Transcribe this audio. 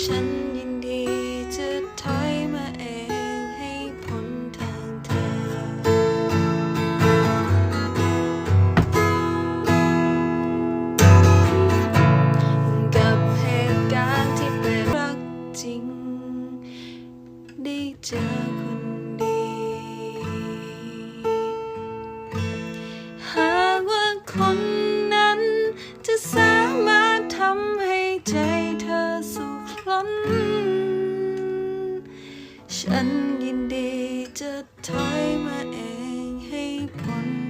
ฉันยินดีจะถอยมาเองให้พ้นทางเธอ กับเหตุการณ์ที่เป็นรักจริง ได้เจอคนดี หากว่าคนนั้นจะสามารถทำให้ใจ ฉันยินดีจะถอยมาเองให้พ้น